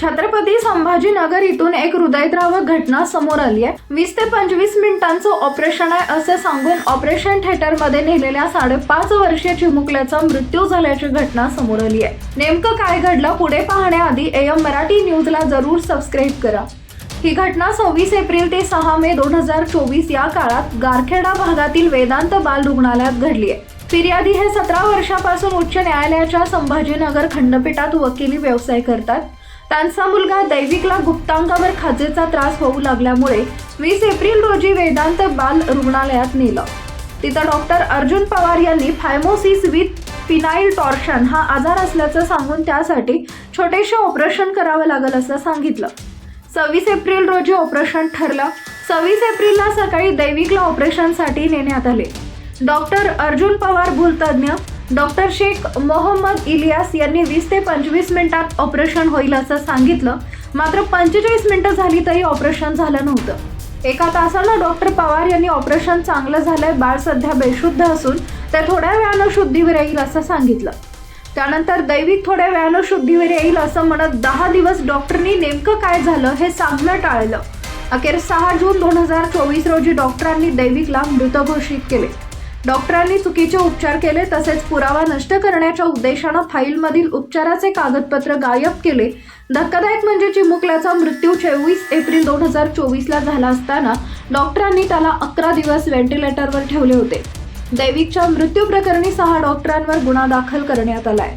छत्रपती संभाजीनगर इथून एक हृदयद्रावक घटना समोर आली आहे. वीस ते पंचवीस मिनिटांचं ऑपरेशन आहे असे सांगून ऑपरेशन थिएटरमध्ये नेलेल्या साडेपाच वर्षीय चिमुकल्याचा मृत्यू झाल्याची घटना समोर आली आहे. नेमकं काय घडलं पुढे पाहण्याआधी एम मराठी न्यूजला जरूर सबस्क्राईब करा. ही घटना सव्वीस एप्रिल ते सहा मे दोन हजार चोवीस या काळात गारखेडा भागातील वेदांत बाल रुग्णालयात घडली आहे. फिर्यादी हे सतरा वर्षापासून उच्च न्यायालयाच्या संभाजीनगर खंडपीठात वकिली व्यवसाय करतात. त्यांचा मुलगा दैविकला गुप्तांगावर खाजेचा त्रास होऊ लागल्यामुळे वीस एप्रिल रोजी वेदांत बाल रुग्णालयात नेलं. तिथं डॉक्टर अर्जुन पवार यांनी फायमोसिस विथ फिनाईल टॉर्शन हा आजार असल्याचं सांगून त्यासाठी छोटेसे ऑपरेशन करावं लागेल असं सांगितलं. सव्वीस एप्रिल रोजी ऑपरेशन ठरलं. सव्वीस एप्रिलला सकाळी दैविकला ऑपरेशनसाठी नेण्यात आले. डॉक्टर अर्जुन पवार भूलतज्ञ डॉक्टर शेख मोहम्मद इलियास यांनी वीस ते पंचवीस मिनिटात ऑपरेशन होईल असं सांगितलं. मात्र पंचेचाळीस मिनिटं झाली तरी ऑपरेशन झालं नव्हतं. एका तासानं डॉक्टर पवार यांनी ऑपरेशन चांगलं झालंय बाळ सध्या बेशुद्ध असून ते थोड्या वेळानं शुद्धीवर येईल असं सांगितलं. त्यानंतर दैविक थोड्या वेळानं शुद्धीवर येईल असं म्हणत दहा दिवस डॉक्टरनी नेमकं काय झालं हे सांगणं टाळलं. अखेर सहा जून दोन हजार चोवीस रोजी डॉक्टरांनी दैविकला मृत घोषित केले. डॉक्टरांनी चुकीचे उपचार केले तसेच पुरावा नष्ट करण्याच्या उद्देशानं फाईलमधील उपचाराचे कागदपत्र गायब केले. धक्कादायक म्हणजे चिमुकल्याचा मृत्यू चोवीस एप्रिल दोन हजार चोवीसला झाला असताना डॉक्टरांनी त्याला अकरा दिवस व्हेंटिलेटरवर ठेवले होते. दैविकच्या मृत्यू प्रकरणी सहा डॉक्टरांवर गुन्हा दाखल करण्यात आलाय.